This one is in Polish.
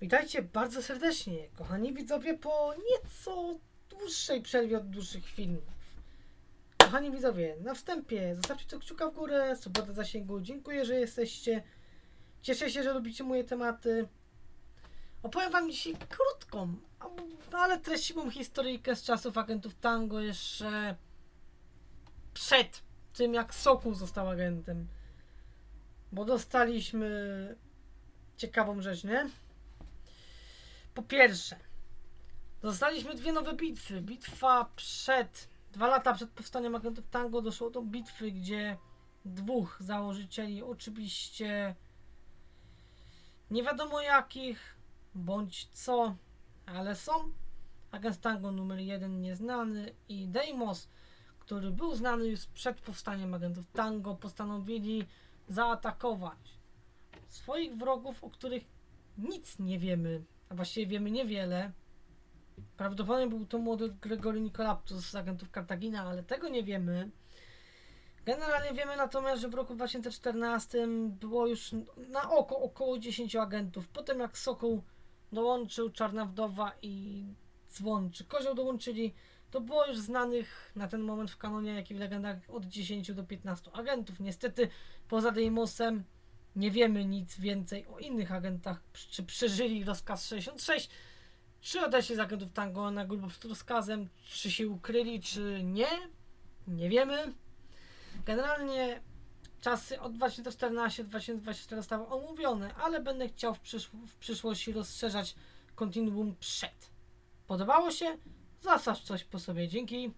Witajcie bardzo serdecznie, kochani widzowie, po nieco dłuższej przerwie od dłuższych filmów. Kochani widzowie, na wstępie zostawcie kciuka w górę, suba zasięgu. Dziękuję, że jesteście. Cieszę się, że lubicie moje tematy. Opowiem wam dzisiaj krótką, ale treściwą historyjkę z czasów agentów Tango jeszcze przed tym, jak Sokół został agentem. Bo dostaliśmy ciekawą rzecz, nie? Po pierwsze, dostaliśmy dwie nowe bitwy. Bitwa przed, dwa lata przed powstaniem agentów Tango doszło do bitwy, gdzie dwóch założycieli, oczywiście nie wiadomo jakich, bądź co, ale są. Agent Tango numer jeden nieznany i Deimos, który był znany już przed powstaniem agentów Tango, postanowili zaatakować swoich wrogów, o których nic nie wiemy, a właściwie wiemy niewiele. Prawdopodobnie był to młody Gregory Nicolaptus z agentów Kartagina, ale tego nie wiemy. Generalnie wiemy natomiast, że w roku 2014 było już na oko około 10 agentów. Potem jak Sokół dołączył, Czarna Wdowa i Dzwon czy Kozioł dołączyli, to było już znanych na ten moment w kanonie, jak i w legendach od 10 do 15 agentów. Niestety poza Deimosem nie wiemy nic więcej o innych agentach, czy przeżyli rozkaz 66, czy odeszli z agentów Tango na grubą przed rozkazem, czy się ukryli, czy nie. Nie wiemy. Generalnie czasy od 2014-2024 zostały omówione, ale będę chciał w, przysz- w przyszłości rozszerzać kontinuum przed. Podobało się? Zastaw coś po sobie. Dzięki.